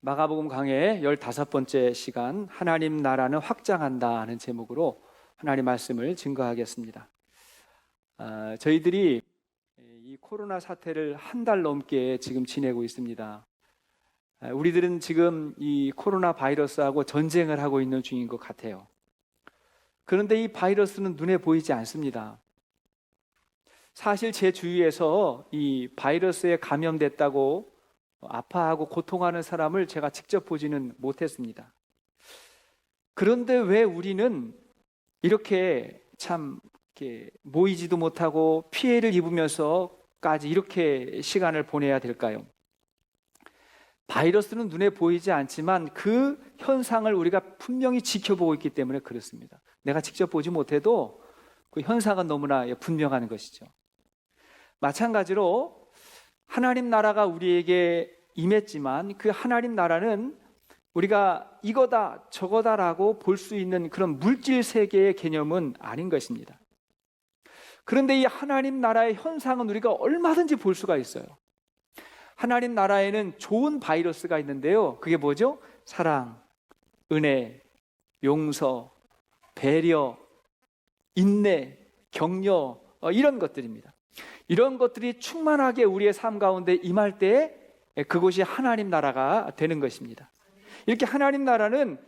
마가복음 강의 15번째 시간 하나님 나라는 확장한다 하는 제목으로 하나님 말씀을 증거하겠습니다. 아, 저희들이 이 코로나 사태를 한 달 넘게 지금 지내고 있습니다. 아, 우리들은 지금 이 코로나 바이러스하고 전쟁을 하고 있는 중인 것 같아요. 그런데 이 바이러스는 눈에 보이지 않습니다. 사실 제 주위에서 이 바이러스에 감염됐다고 아파하고 고통하는 사람을 제가 직접 보지는 못했습니다. 그런데 왜 우리는 이렇게 참 이렇게 모이지도 못하고 피해를 입으면서까지 이렇게 시간을 보내야 될까요? 바이러스는 눈에 보이지 않지만 그 현상을 우리가 분명히 지켜보고 있기 때문에 그렇습니다. 내가 직접 보지 못해도 그 현상은 너무나 분명한 것이죠. 마찬가지로 하나님 나라가 우리에게 임했지만 그 하나님 나라는 우리가 이거다 저거다라고 볼 수 있는 그런 물질 세계의 개념은 아닌 것입니다. 그런데 이 하나님 나라의 현상은 우리가 얼마든지 볼 수가 있어요. 하나님 나라에는 좋은 바이러스가 있는데요. 그게 뭐죠? 사랑, 은혜, 용서, 배려, 인내, 격려, 어, 이런 것들입니다. 이런 것들이 충만하게 우리의 삶 가운데 임할 때 그곳이 하나님 나라가 되는 것입니다. 이렇게 하나님 나라는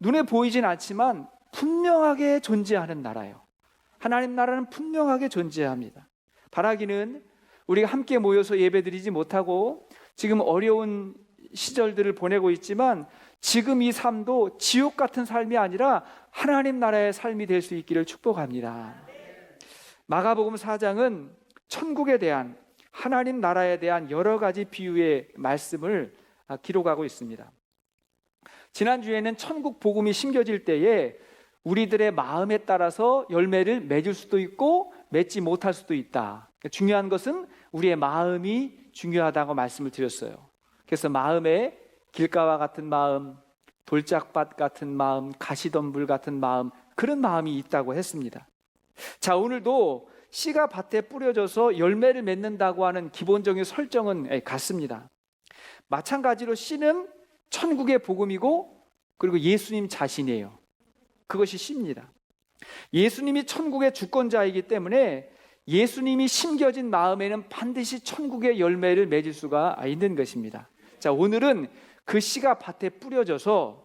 눈에 보이진 않지만 분명하게 존재하는 나라예요. 하나님 나라는 분명하게 존재합니다. 바라기는 우리가 함께 모여서 예배드리지 못하고 지금 어려운 시절들을 보내고 있지만 지금 이 삶도 지옥 같은 삶이 아니라 하나님 나라의 삶이 될 수 있기를 축복합니다. 마가복음 4장은 천국에 대한 하나님 나라에 대한 여러 가지 비유의 말씀을 아, 기록하고 있습니다. 지난주에는 천국 복음이 심겨질 때에 우리들의 마음에 따라서 열매를 맺을 수도 있고 맺지 못할 수도 있다. 그러니까 중요한 것은 우리의 마음이 중요하다고 말씀을 드렸어요. 그래서 마음에 길가와 같은 마음, 돌짝밭 같은 마음, 가시덤불 같은 마음, 그런 마음이 있다고 했습니다. 자, 오늘도 씨가 밭에 뿌려져서 열매를 맺는다고 하는 기본적인 설정은 같습니다. 마찬가지로 씨는 천국의 복음이고 그리고 예수님 자신이에요. 그것이 씨입니다. 예수님이 천국의 주권자이기 때문에 예수님이 심겨진 마음에는 반드시 천국의 열매를 맺을 수가 있는 것입니다. 자, 오늘은 그 씨가 밭에 뿌려져서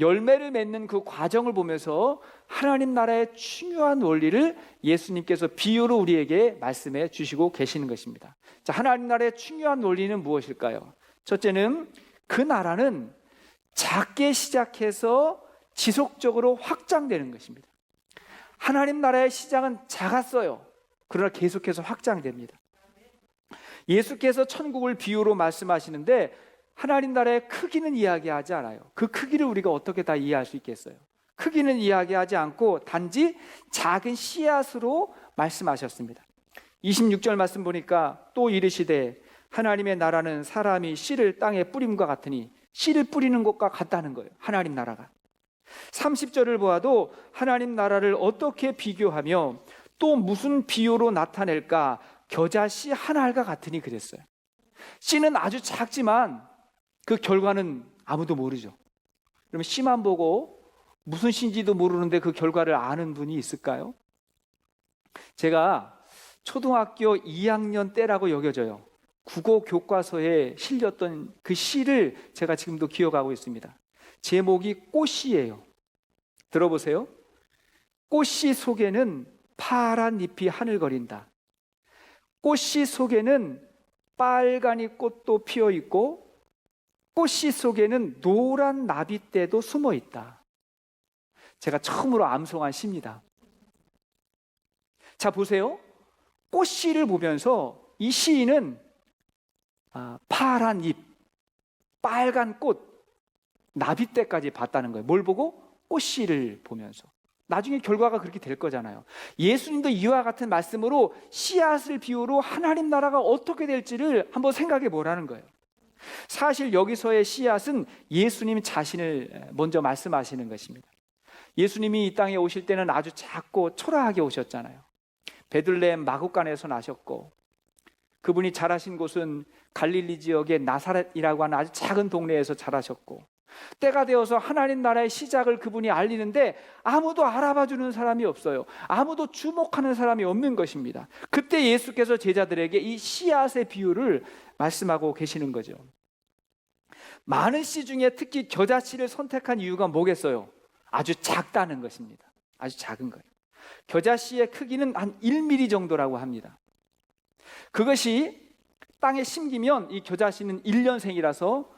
열매를 맺는 그 과정을 보면서 하나님 나라의 중요한 원리를 예수님께서 비유로 우리에게 말씀해 주시고 계시는 것입니다. 자, 하나님 나라의 중요한 원리는 무엇일까요? 첫째는 그 나라는 작게 시작해서 지속적으로 확장되는 것입니다. 하나님 나라의 시작은 작았어요. 그러나 계속해서 확장됩니다. 예수께서 천국을 비유로 말씀하시는데 하나님 나라의 크기는 이야기하지 않아요. 그 크기를 우리가 어떻게 다 이해할 수 있겠어요? 크기는 이야기하지 않고 단지 작은 씨앗으로 말씀하셨습니다. 26절 말씀 보니까 또 이르시되 하나님의 나라는 사람이 씨를 땅에 뿌림과 같으니 씨를 뿌리는 것과 같다는 거예요. 하나님 나라가. 30절을 보아도 하나님 나라를 어떻게 비교하며 또 무슨 비유로 나타낼까 겨자씨 한 알과 같으니 그랬어요. 씨는 아주 작지만 그 결과는 아무도 모르죠. 그러면 씨만 보고 무슨 씨인지도 모르는데 그 결과를 아는 분이 있을까요? 제가 초등학교 2학년 때라고 여겨져요. 국어 교과서에 실렸던 그 시를 제가 지금도 기억하고 있습니다. 제목이 꽃이에요. 들어보세요. 꽃씨 속에는 파란 잎이 하늘거린다. 꽃씨 속에는 빨간 이 꽃도 피어 있고 꽃씨 속에는 노란 나비떼도 숨어 있다. 제가 처음으로 암송한 시입니다. 자, 보세요. 꽃씨를 보면서 이 시인은 아, 파란 잎, 빨간 꽃, 나비떼까지 봤다는 거예요. 뭘 보고? 꽃씨를 보면서. 나중에 결과가 그렇게 될 거잖아요. 예수님도 이와 같은 말씀으로 씨앗을 비유로 하나님 나라가 어떻게 될지를 한번 생각해 보라는 거예요. 사실 여기서의 씨앗은 예수님 자신을 먼저 말씀하시는 것입니다. 예수님이 이 땅에 오실 때는 아주 작고 초라하게 오셨잖아요. 베들레헴 마국간에서 나셨고 그분이 자라신 곳은 갈릴리 지역의 나사렛이라고 하는 아주 작은 동네에서 자라셨고 때가 되어서 하나님 나라의 시작을 그분이 알리는데 아무도 알아봐 주는 사람이 없어요. 아무도 주목하는 사람이 없는 것입니다. 그때 예수께서 제자들에게 이 씨앗의 비유를 말씀하고 계시는 거죠. 많은 씨 중에 특히 겨자씨를 선택한 이유가 뭐겠어요? 아주 작다는 것입니다. 아주 작은 거예요. 겨자씨의 크기는 한 1mm 정도라고 합니다. 그것이 땅에 심기면 이 겨자씨는 1년생이라서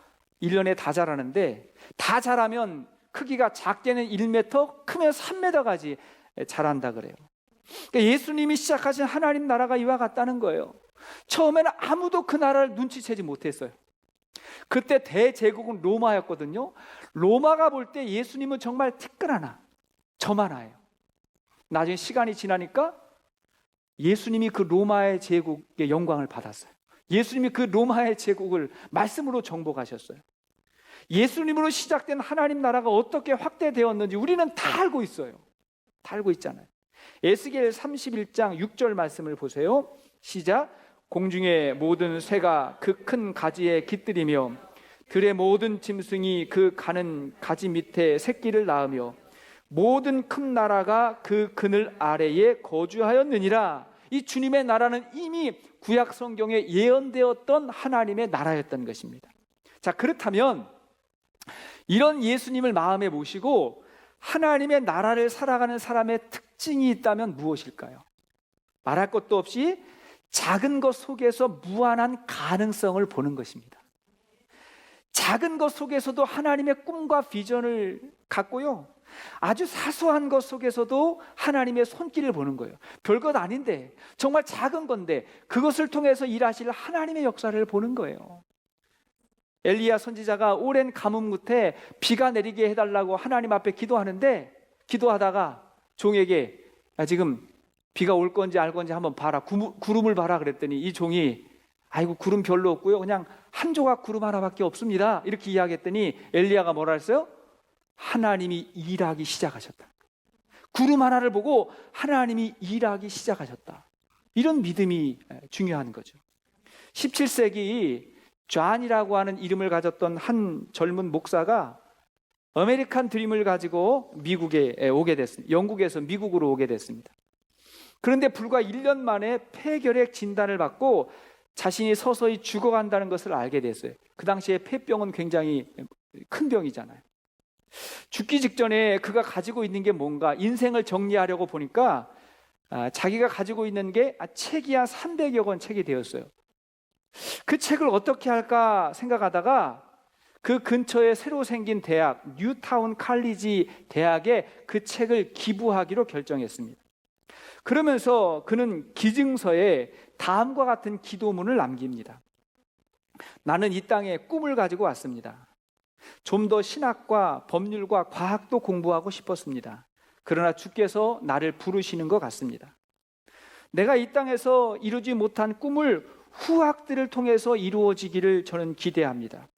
1년에 다 자라는데 다 자라면 크기가 작게는 1m, 크면 3m까지 자란다 그래요. 그러니까 예수님이 시작하신 하나님 나라가 이와 같다는 거예요. 처음에는 아무도 그 나라를 눈치채지 못했어요. 그때 대제국은 로마였거든요. 로마가 볼 때 예수님은 정말 티끌 하나, 점 하나예요. 나중에 시간이 지나니까 예수님이 그 로마의 제국의 영광을 받았어요. 예수님이 그 로마의 제국을 말씀으로 정복하셨어요. 예수님으로 시작된 하나님 나라가 어떻게 확대되었는지 우리는 다 알고 있어요. 다 알고 있잖아요. 에스겔 31장 6절 말씀을 보세요. 시작. 공중의 모든 새가 그 큰 가지에 깃들이며 들의 모든 짐승이 그 가는 가지 밑에 새끼를 낳으며 모든 큰 나라가 그 그늘 아래에 거주하였느니라. 이 주님의 나라는 이미 구약 성경에 예언되었던 하나님의 나라였던 것입니다. 자, 그렇다면 이런 예수님을 마음에 모시고 하나님의 나라를 살아가는 사람의 특징이 있다면 무엇일까요? 말할 것도 없이 작은 것 속에서 무한한 가능성을 보는 것입니다. 작은 것 속에서도 하나님의 꿈과 비전을 갖고요. 아주 사소한 것 속에서도 하나님의 손길을 보는 거예요. 별것 아닌데, 정말 작은 건데, 그것을 통해서 일하실 하나님의 역사를 보는 거예요. 엘리야 선지자가 오랜 가뭄 끝에 비가 내리게 해달라고 하나님 앞에 기도하는데, 기도하다가 종에게, 야, 지금 비가 올 건지 알 건지 한번 봐라. 구름을 봐라. 그랬더니 이 종이, 아이고, 구름 별로 없고요. 그냥 한 조각 구름 하나밖에 없습니다. 이렇게 이야기했더니 엘리야가 뭐라 했어요? 하나님이 일하기 시작하셨다. 구름 하나를 보고 하나님이 일하기 시작하셨다. 이런 믿음이 중요한 거죠. 17세기 존이라고 하는 이름을 가졌던 한 젊은 목사가 아메리칸 드림을 가지고 미국에 오게 됐습니다. 영국에서 미국으로 오게 됐습니다. 그런데 불과 1년 만에 폐결핵 진단을 받고 자신이 서서히 죽어간다는 것을 알게 됐어요. 그 당시에 폐병은 굉장히 큰 병이잖아요. 죽기 직전에 그가 가지고 있는 게 뭔가 인생을 정리하려고 보니까 아, 자기가 가지고 있는 게 아, 책이 한 300여 권 책이 되었어요. 그 책을 어떻게 할까 생각하다가 그 근처에 새로 생긴 대학, 뉴타운 칼리지 대학에 그 책을 기부하기로 결정했습니다. 그러면서 그는 기증서에 다음과 같은 기도문을 남깁니다. 나는 이 땅에 꿈을 가지고 왔습니다. 좀 더 신학과 법률과 과학도 공부하고 싶었습니다. 그러나 주께서 나를 부르시는 것 같습니다. 내가 이 땅에서 이루지 못한 꿈을 후학들을 통해서 이루어지기를 저는 기대합니다.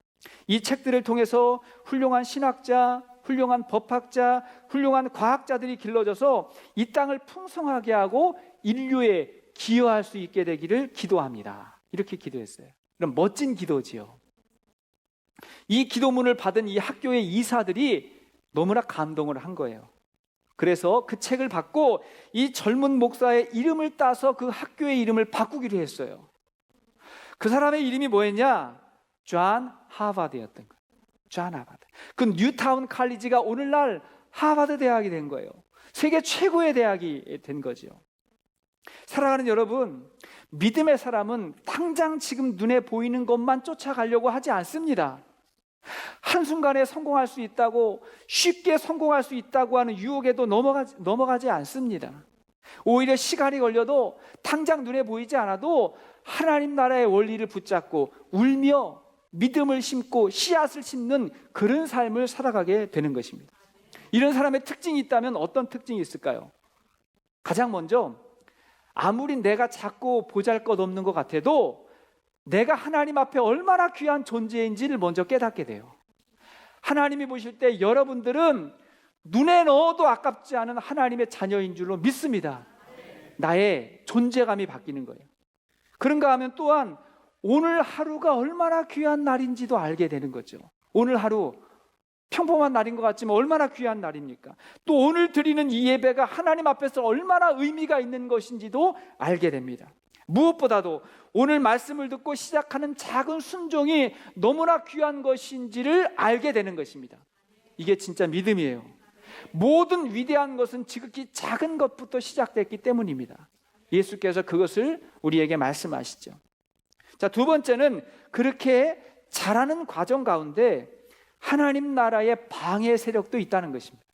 이 책들을 통해서 훌륭한 신학자, 훌륭한 법학자, 훌륭한 과학자들이 길러져서 이 땅을 풍성하게 하고 인류에 기여할 수 있게 되기를 기도합니다. 이렇게 기도했어요. 그럼 멋진 기도지요. 이 기도문을 받은 이 학교의 이사들이 너무나 감동을 한 거예요. 그래서 그 책을 받고 이 젊은 목사의 이름을 따서 그 학교의 이름을 바꾸기로 했어요. 그 사람의 이름이 뭐였냐? 존 하바드였던 거예요. 존 하바드. 그 뉴타운 칼리지가 오늘날 하바드 대학이 된 거예요. 세계 최고의 대학이 된 거죠. 사랑하는 여러분, 믿음의 사람은 당장 지금 눈에 보이는 것만 쫓아가려고 하지 않습니다. 한순간에 성공할 수 있다고 쉽게 성공할 수 있다고 하는 유혹에도 넘어가지, 넘어가지 않습니다. 오히려 시간이 걸려도 당장 눈에 보이지 않아도 하나님 나라의 원리를 붙잡고 울며 믿음을 심고 씨앗을 심는 그런 삶을 살아가게 되는 것입니다. 이런 사람의 특징이 있다면 어떤 특징이 있을까요? 가장 먼저 아무리 내가 작고 보잘 것 없는 것 같아도 내가 하나님 앞에 얼마나 귀한 존재인지를 먼저 깨닫게 돼요. 하나님이 보실 때 여러분들은 눈에 넣어도 아깝지 않은 하나님의 자녀인 줄로 믿습니다. 나의 존재감이 바뀌는 거예요. 그런가 하면 또한 오늘 하루가 얼마나 귀한 날인지도 알게 되는 거죠. 오늘 하루 평범한 날인 것 같지만 얼마나 귀한 날입니까? 또 오늘 드리는 이 예배가 하나님 앞에서 얼마나 의미가 있는 것인지도 알게 됩니다. 무엇보다도 오늘 말씀을 듣고 시작하는 작은 순종이 너무나 귀한 것인지를 알게 되는 것입니다. 이게 진짜 믿음이에요. 모든 위대한 것은 지극히 작은 것부터 시작됐기 때문입니다. 예수께서 그것을 우리에게 말씀하시죠. 자, 두 번째는 그렇게 자라는 과정 가운데 하나님 나라의 방해 세력도 있다는 것입니다.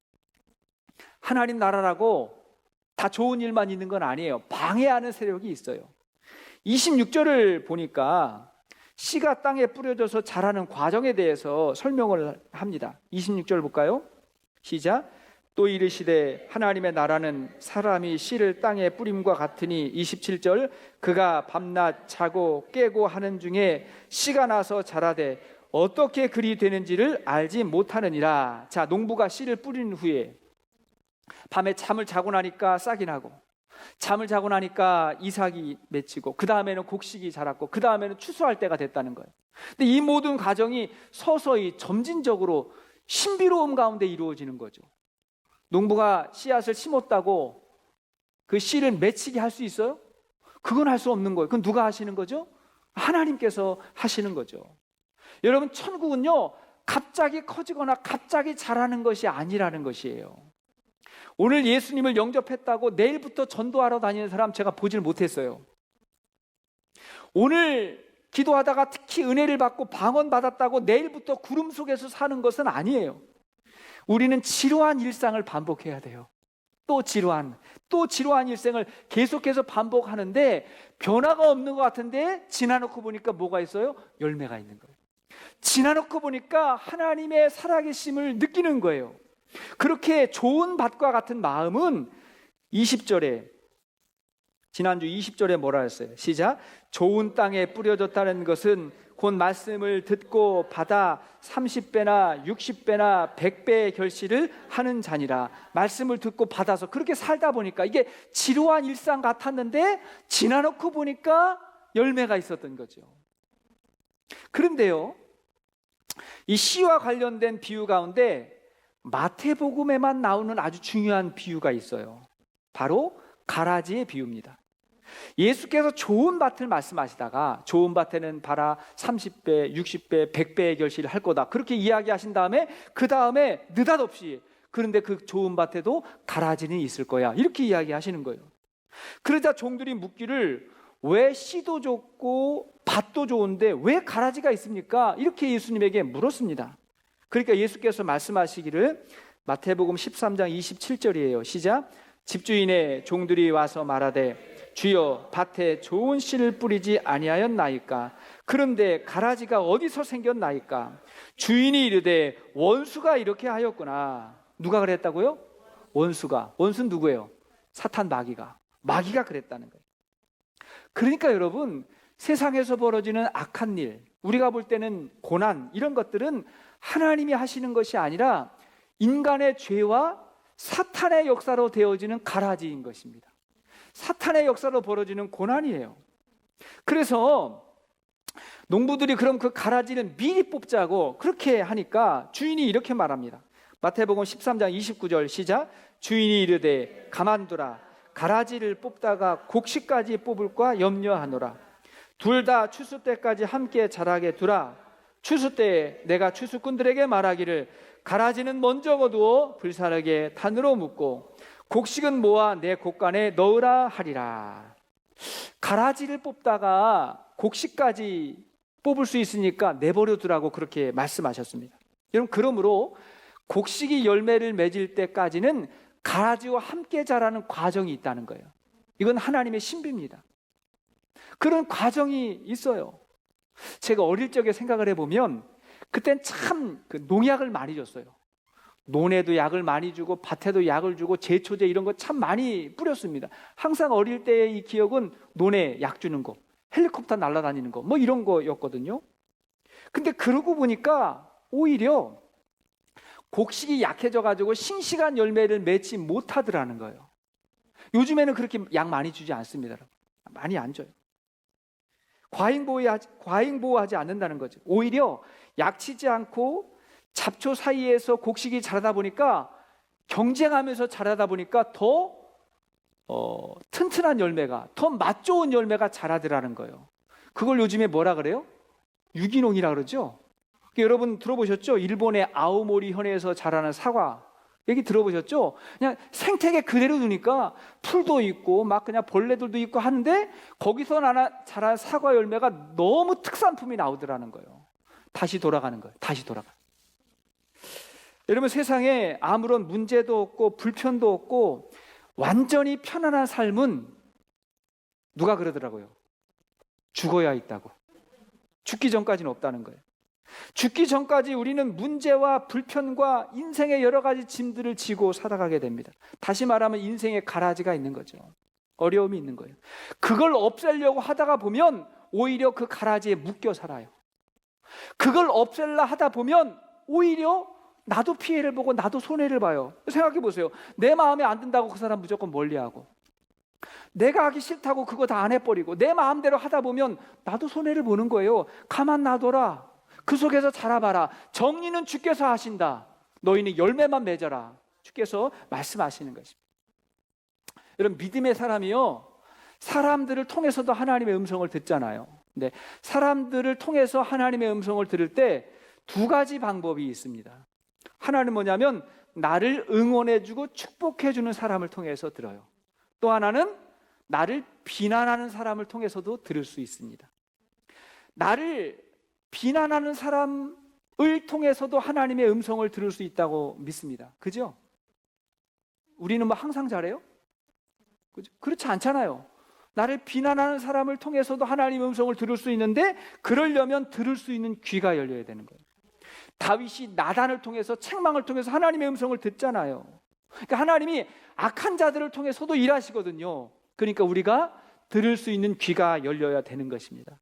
하나님 나라라고 다 좋은 일만 있는 건 아니에요. 방해하는 세력이 있어요. 26절을 보니까 씨가 땅에 뿌려져서 자라는 과정에 대해서 설명을 합니다. 26절 볼까요? 시작. 또 이르시되 하나님의 나라는 사람이 씨를 땅에 뿌림과 같으니 27절 그가 밤낮 자고 깨고 하는 중에 씨가 나서 자라되 어떻게 그리 되는지를 알지 못하느니라. 자, 농부가 씨를 뿌린 후에 밤에 잠을 자고 나니까 싹이 나고 잠을 자고 나니까 이삭이 맺히고 그 다음에는 곡식이 자랐고 그 다음에는 추수할 때가 됐다는 거예요. 근데 이 모든 과정이 서서히 점진적으로 신비로움 가운데 이루어지는 거죠. 농부가 씨앗을 심었다고 그 씨를 맺히게 할 수 있어요? 그건 할 수 없는 거예요. 그건 누가 하시는 거죠? 하나님께서 하시는 거죠. 여러분, 천국은요, 갑자기 커지거나 갑자기 자라는 것이 아니라는 것이에요. 오늘 예수님을 영접했다고 내일부터 전도하러 다니는 사람 제가 보질 못했어요. 오늘 기도하다가 특히 은혜를 받고 방언 받았다고 내일부터 구름 속에서 사는 것은 아니에요. 우리는 지루한 일상을 반복해야 돼요. 또 지루한, 또 지루한 일생을 계속해서 반복하는데 변화가 없는 것 같은데 지나놓고 보니까 뭐가 있어요? 열매가 있는 거예요. 지나놓고 보니까 하나님의 살아계심을 느끼는 거예요. 그렇게 좋은 밭과 같은 마음은 20절에 지난주 20절에 뭐라 했어요? 시작. 좋은 땅에 뿌려졌다는 것은 곧 말씀을 듣고 받아 30배나 60배나 100배의 결실을 하는 자니라. 말씀을 듣고 받아서 그렇게 살다 보니까 이게 지루한 일상 같았는데 지나놓고 보니까 열매가 있었던 거죠. 그런데요. 이 시와 관련된 비유 가운데 마태복음에만 나오는 아주 중요한 비유가 있어요. 바로 가라지의 비유입니다. 예수께서 좋은 밭을 말씀하시다가 좋은 밭에는 바라 30배, 60배, 100배의 결실을 할 거다. 그렇게 이야기하신 다음에 그 다음에 느닷없이 그런데 그 좋은 밭에도 가라지는 있을 거야. 이렇게 이야기하시는 거예요. 그러자 종들이 묻기를 왜 씨도 좋고 밭도 좋은데 왜 가라지가 있습니까? 이렇게 예수님에게 물었습니다. 그러니까 예수께서 말씀하시기를 마태복음 13장 27절이에요. 시작. 집주인의 종들이 와서 말하되 주여 밭에 좋은 씨를 뿌리지 아니하였나이까 그런데 가라지가 어디서 생겼나이까 주인이 이르되 원수가 이렇게 하였구나 누가 그랬다고요? 원수가 원수는 누구예요? 사탄 마귀가 마귀가 그랬다는 거예요 그러니까 여러분 세상에서 벌어지는 악한 일 우리가 볼 때는 고난 이런 것들은 하나님이 하시는 것이 아니라 인간의 죄와 사탄의 역사로 되어지는 가라지인 것입니다. 사탄의 역사로 벌어지는 고난이에요. 그래서 농부들이 그럼 그 가라지는 미리 뽑자고 그렇게 하니까 주인이 이렇게 말합니다. 마태복음 13장 29절 시작. 주인이 이르되 가만두라. 가라지를 뽑다가 곡식까지 뽑을까 염려하노라. 둘 다 추수 때까지 함께 자라게 두라. 추수 때에 내가 추수꾼들에게 말하기를 가라지는 먼저 거두어 불사르게 단으로 묶고 곡식은 모아 내 곡간에 넣으라 하리라. 가라지를 뽑다가 곡식까지 뽑을 수 있으니까 내버려 두라고 그렇게 말씀하셨습니다. 여러분 그러므로 곡식이 열매를 맺을 때까지는 가라지와 함께 자라는 과정이 있다는 거예요. 이건 하나님의 신비입니다. 그런 과정이 있어요. 제가 어릴 적에 생각을 해보면 그땐 참 그 농약을 많이 줬어요. 논에도 약을 많이 주고 밭에도 약을 주고 제초제 이런 거 참 많이 뿌렸습니다. 항상 어릴 때의 이 기억은 논에 약 주는 거, 헬리콥터 날아다니는 거, 뭐 이런 거였거든요. 근데 그러고 보니까 오히려 곡식이 약해져 가지고 싱싱한 열매를 맺지 못하더라는 거예요. 요즘에는 그렇게 약 많이 주지 않습니다. 많이 안 줘요. 과잉 보호하지, 과잉 보호하지 않는다는 거죠. 오히려 약치지 않고 잡초 사이에서 곡식이 자라다 보니까 경쟁하면서 자라다 보니까 더 어, 튼튼한 열매가 더 맛 좋은 열매가 자라더라는 거예요. 그걸 요즘에 뭐라 그래요? 유기농이라 그러죠. 그러니까 여러분 들어보셨죠? 일본의 아오모리 현에서 자라는 사과 얘기 들어보셨죠? 그냥 생태계 그대로 두니까 풀도 있고 막 그냥 벌레들도 있고 하는데 거기서 나나 자란 사과 열매가 너무 특산품이 나오더라는 거예요. 다시 돌아가는 거예요. 다시 돌아가. 여러분 세상에 아무런 문제도 없고 불편도 없고 완전히 편안한 삶은 누가 그러더라고요. 죽어야 있다고. 죽기 전까지는 없다는 거예요. 죽기 전까지 우리는 문제와 불편과 인생의 여러 가지 짐들을 지고 살아가게 됩니다. 다시 말하면 인생의 가라지가 있는 거죠. 어려움이 있는 거예요. 그걸 없애려고 하다가 보면 오히려 그 가라지에 묶여 살아요. 그걸 없앨라 하다 보면 오히려 나도 피해를 보고 나도 손해를 봐요. 생각해 보세요. 내 마음에 안 든다고 그 사람 무조건 멀리하고 내가 하기 싫다고 그거 다 안 해버리고 내 마음대로 하다 보면 나도 손해를 보는 거예요. 가만 놔둬라. 그 속에서 자라봐라. 정리는 주께서 하신다. 너희는 열매만 맺어라. 주께서 말씀하시는 것입니다. 여러분 믿음의 사람이요. 사람들을 통해서도 하나님의 음성을 듣잖아요. 근데 사람들을 통해서 하나님의 음성을 들을 때 두 가지 방법이 있습니다. 하나는 뭐냐면 나를 응원해주고 축복해주는 사람을 통해서 들어요. 또 하나는 나를 비난하는 사람을 통해서도 들을 수 있습니다. 나를 비난하는 사람을 통해서도 하나님의 음성을 들을 수 있다고 믿습니다. 그죠? 우리는 뭐 항상 잘해요? 그죠? 그렇지 않잖아요. 나를 비난하는 사람을 통해서도 하나님의 음성을 들을 수 있는데 그러려면 들을 수 있는 귀가 열려야 되는 거예요. 다윗이 나단을 통해서 책망을 통해서 하나님의 음성을 듣잖아요. 그러니까 하나님이 악한 자들을 통해서도 일하시거든요. 그러니까 우리가 들을 수 있는 귀가 열려야 되는 것입니다.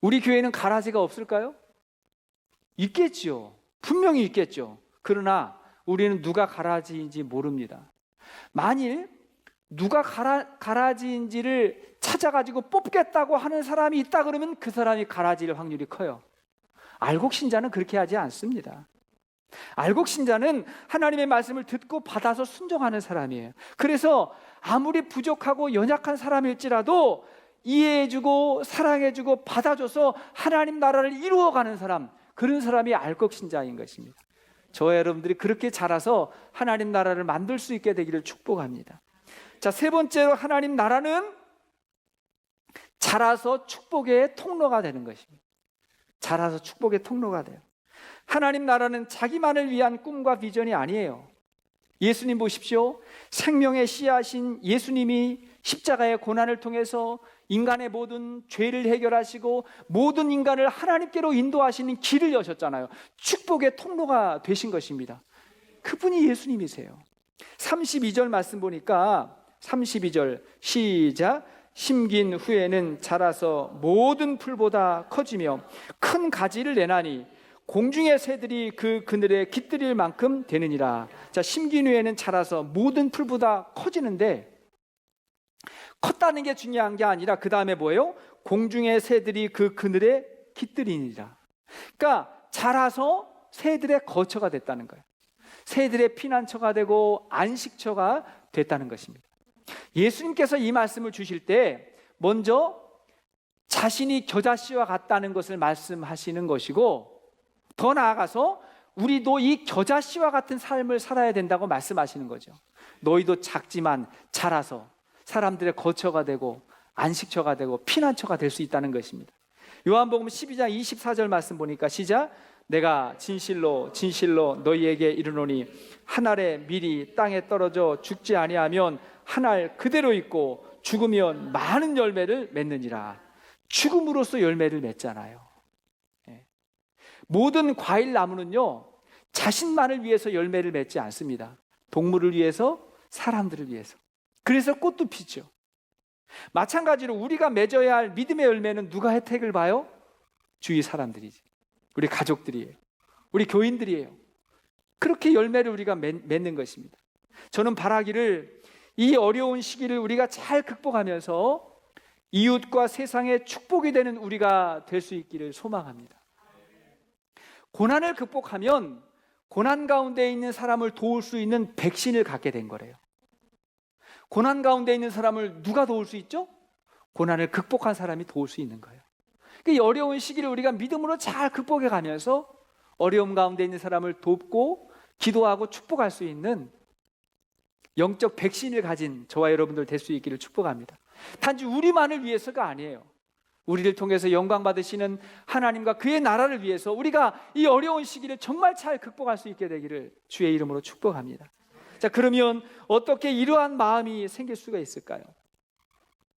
우리 교회는 가라지가 없을까요? 있겠지요. 분명히 있겠죠. 그러나 우리는 누가 가라지인지 모릅니다. 만일 누가 가라, 가라지인지를 찾아가지고 뽑겠다고 하는 사람이 있다 그러면 그 사람이 가라지일 확률이 커요. 알곡 신자는 그렇게 하지 않습니다. 알곡 신자는 하나님의 말씀을 듣고 받아서 순종하는 사람이에요. 그래서 아무리 부족하고 연약한 사람일지라도 이해해주고 사랑해주고 받아줘서 하나님 나라를 이루어가는 사람, 그런 사람이 알곡 신자인 것입니다. 저와 여러분들이 그렇게 자라서 하나님 나라를 만들 수 있게 되기를 축복합니다. 자, 세 번째로 하나님 나라는 자라서 축복의 통로가 되는 것입니다. 자라서 축복의 통로가 돼요. 하나님 나라는 자기만을 위한 꿈과 비전이 아니에요. 예수님 보십시오. 생명의 씨앗인 예수님이 십자가의 고난을 통해서 인간의 모든 죄를 해결하시고 모든 인간을 하나님께로 인도하시는 길을 여셨잖아요. 축복의 통로가 되신 것입니다. 그분이 예수님이세요. 32절 말씀 보니까 32절 시작 심긴 후에는 자라서 모든 풀보다 커지며 큰 가지를 내나니 공중의 새들이 그 그늘에 깃들일 만큼 되느니라. 자, 심긴 후에는 자라서 모든 풀보다 커지는데 컸다는 게 중요한 게 아니라 그 다음에 뭐예요? 공중의 새들이 그 그늘에 깃들이니라. 그러니까 자라서 새들의 거처가 됐다는 거예요. 새들의 피난처가 되고 안식처가 됐다는 것입니다. 예수님께서 이 말씀을 주실 때 먼저 자신이 겨자씨와 같다는 것을 말씀하시는 것이고 더 나아가서 우리도 이 겨자씨와 같은 삶을 살아야 된다고 말씀하시는 거죠. 너희도 작지만 자라서 사람들의 거처가 되고 안식처가 되고 피난처가 될 수 있다는 것입니다. 요한복음 12장 24절 말씀 보니까 시작 내가 진실로 진실로 너희에게 이르노니 한 알의 밀이 땅에 떨어져 죽지 아니하면 한 알 그대로 있고 죽으면 많은 열매를 맺느니라. 죽음으로써 열매를 맺잖아요. 예. 모든 과일 나무는요 자신만을 위해서 열매를 맺지 않습니다. 동물을 위해서 사람들을 위해서. 그래서 꽃도 피죠. 마찬가지로 우리가 맺어야 할 믿음의 열매는 누가 혜택을 봐요? 주위 사람들이지. 우리 가족들이에요. 우리 교인들이에요. 그렇게 열매를 우리가 맺는 것입니다. 저는 바라기를 이 어려운 시기를 우리가 잘 극복하면서 이웃과 세상의 축복이 되는 우리가 될 수 있기를 소망합니다. 고난을 극복하면 고난 가운데 있는 사람을 도울 수 있는 백신을 갖게 된 거래요. 고난 가운데 있는 사람을 누가 도울 수 있죠? 고난을 극복한 사람이 도울 수 있는 거예요. 그 어려운 시기를 우리가 믿음으로 잘 극복해 가면서 어려움 가운데 있는 사람을 돕고 기도하고 축복할 수 있는 영적 백신을 가진 저와 여러분들 될 수 있기를 축복합니다. 단지 우리만을 위해서가 아니에요. 우리를 통해서 영광 받으시는 하나님과 그의 나라를 위해서 우리가 이 어려운 시기를 정말 잘 극복할 수 있게 되기를 주의 이름으로 축복합니다. 자, 그러면 어떻게 이러한 마음이 생길 수가 있을까요?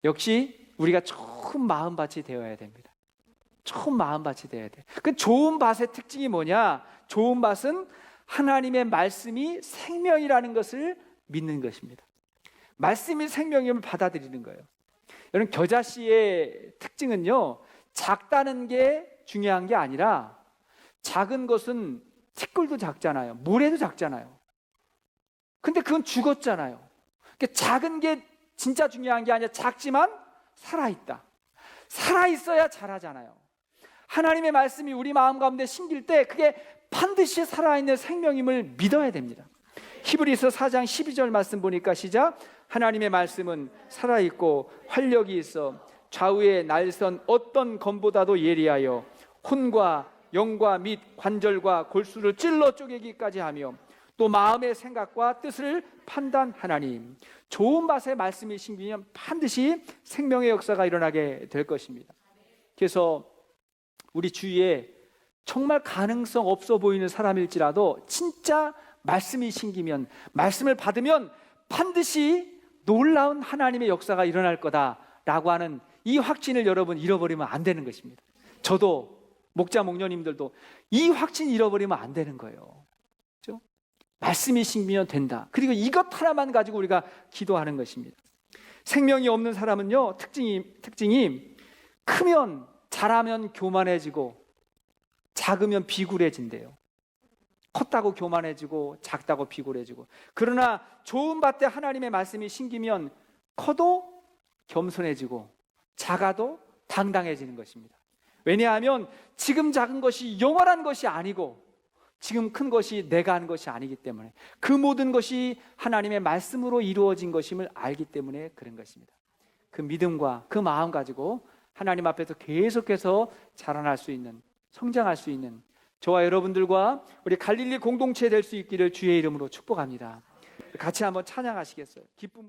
역시 우리가 좋은 마음밭이 되어야 됩니다. 좋은 마음밭이 되어야 돼. 그 좋은 밭의 특징이 뭐냐? 좋은 밭은 하나님의 말씀이 생명이라는 것을 믿는 것입니다. 말씀이 생명임을 받아들이는 거예요. 여러분 겨자씨의 특징은요. 작다는 게 중요한 게 아니라 작은 것은 티끌도 작잖아요. 모래도 작잖아요. 근데 그건 죽었잖아요. 그러니까 작은 게 진짜 중요한 게 아니라 작지만 살아있다. 살아있어야 잘하잖아요. 하나님의 말씀이 우리 마음 가운데 심길 때 그게 반드시 살아있는 생명임을 믿어야 됩니다. 히브리서 4장 12절 말씀 보니까 시작 하나님의 말씀은 살아있고 활력이 있어 좌우에 날선 어떤 검보다도 예리하여 혼과 영과 및 관절과 골수를 찔러 쪼개기까지 하며 또 마음의 생각과 뜻을 판단하나님 좋은 맛의 말씀이 심기면 반드시 생명의 역사가 일어나게 될 것입니다. 그래서 우리 주위에 정말 가능성 없어 보이는 사람일지라도 진짜 말씀이 심기면 말씀을 받으면 반드시 놀라운 하나님의 역사가 일어날 거다라고 하는 이 확신을 여러분 잃어버리면 안 되는 것입니다. 저도 목자 목녀님들도 이 확신 잃어버리면 안 되는 거예요. 그렇죠? 말씀이 심기면 된다. 그리고 이것 하나만 가지고 우리가 기도하는 것입니다. 생명이 없는 사람은요 특징이 특징이 크면 자라면 교만해지고 작으면 비굴해진대요. 컸다고 교만해지고 작다고 비굴해지고 그러나 좋은 밭에 하나님의 말씀이 심기면 커도 겸손해지고 작아도 당당해지는 것입니다. 왜냐하면 지금 작은 것이 영원한 것이 아니고 지금 큰 것이 내가 한 것이 아니기 때문에 그 모든 것이 하나님의 말씀으로 이루어진 것임을 알기 때문에 그런 것입니다. 그 믿음과 그 마음 가지고 하나님 앞에서 계속해서 자라날 수 있는 성장할 수 있는 저와 여러분들과 우리 갈릴리 공동체 될 수 있기를 주의 이름으로 축복합니다. 같이 한번 찬양하시겠어요? 기쁨으로